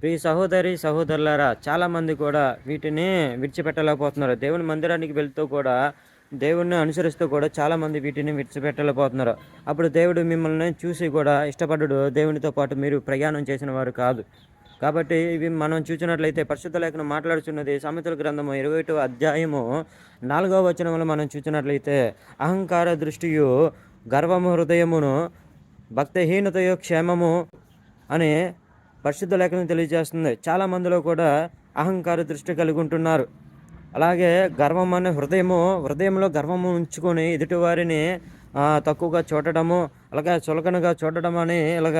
ప్రియ సహోదరి సహోదరులారా చాలామంది కూడా వీటిని విడిచిపెట్టలేకపోతున్నారు. దేవుని మందిరానికి వెళ్తూ కూడా దేవుణ్ణి అనుసరిస్తూ కూడా చాలామంది వీటిని విడిచిపెట్టలేకపోతున్నారు. అప్పుడు దేవుడు మిమ్మల్ని చూసి కూడా ఇష్టపడ్డాడు దేవునితో పాటు మీరు ప్రయాణం చేసిన వారు కాదు. కాబట్టి ఇవి మనం చూసినట్లయితే పరిశుద్ధ లేఖనం మాట్లాడుచున్నది సామెతల గ్రంథము ఇరవై అధ్యాయము నాలుగవ వచనంలో మనం చూసినట్లయితే అహంకార దృష్టియు గర్వము హృదయమును భక్తిహీనతయు క్షేమము అని పరిశుద్ధ లేఖనం తెలియజేస్తుంది. చాలా మందిలో కూడా అహంకార దృష్టి కలిగి ఉంటున్నారు అలాగే గర్వం అనే హృదయము హృదయంలో గర్వము ఉంచుకొని ఎదుటివారిని తక్కువగా చూడటము అలాగే చులకనగా చూడటం అని ఇలాగ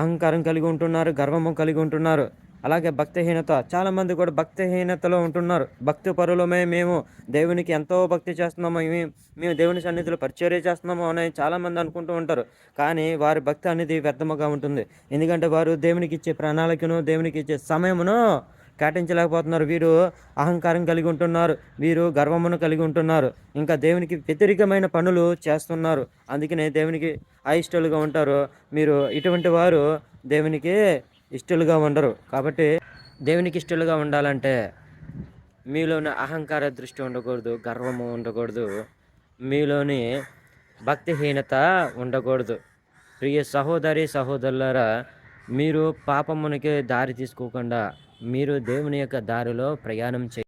అహంకారం కలిగి ఉంటున్నారు గర్వము కలిగి ఉంటున్నారు. అలాగే భక్తిహీనత. చాలామంది కూడా భక్తిహీనతలో ఉంటున్నారు. భక్తి పరులమే మేము దేవునికి ఎంతో భక్తి చేస్తున్నాము మేము దేవుని సన్నిధిలో పరిచర్య చేస్తున్నాము అని చాలామంది అనుకుంటూ ఉంటారు. కానీ వారి భక్తి అనేది వ్యర్థముగా ఉంటుంది. ఎందుకంటే వారు దేవునికి ఇచ్చే ప్రణాళికను దేవునికి ఇచ్చే సమయమును కేటాయించలేకపోతున్నారు. వీరు అహంకారం కలిగి ఉంటున్నారు. వీరు గర్వమును కలిగి ఉంటున్నారు. ఇంకా దేవునికి వ్యతిరేకమైన పనులు చేస్తున్నారు. అందుకనే దేవునికి అయిష్టలుగా ఉంటారు. మీరు ఇటువంటి వారు దేవునికి ఇష్టలుగా ఉండరు. కాబట్టి దేవునికి ఇష్టలుగా ఉండాలంటే మీలోని అహంకార దృష్టి ఉండకూడదు గర్వము ఉండకూడదు. మీలోని భక్తిహీనత ఉండకూడదు. ప్రియ సహోదరి సహోదరులారా మీరు పాపమునికి దారి తీసుకోకుండా మీరు దేవుని యొక్క దారిలో ప్రయాణం చే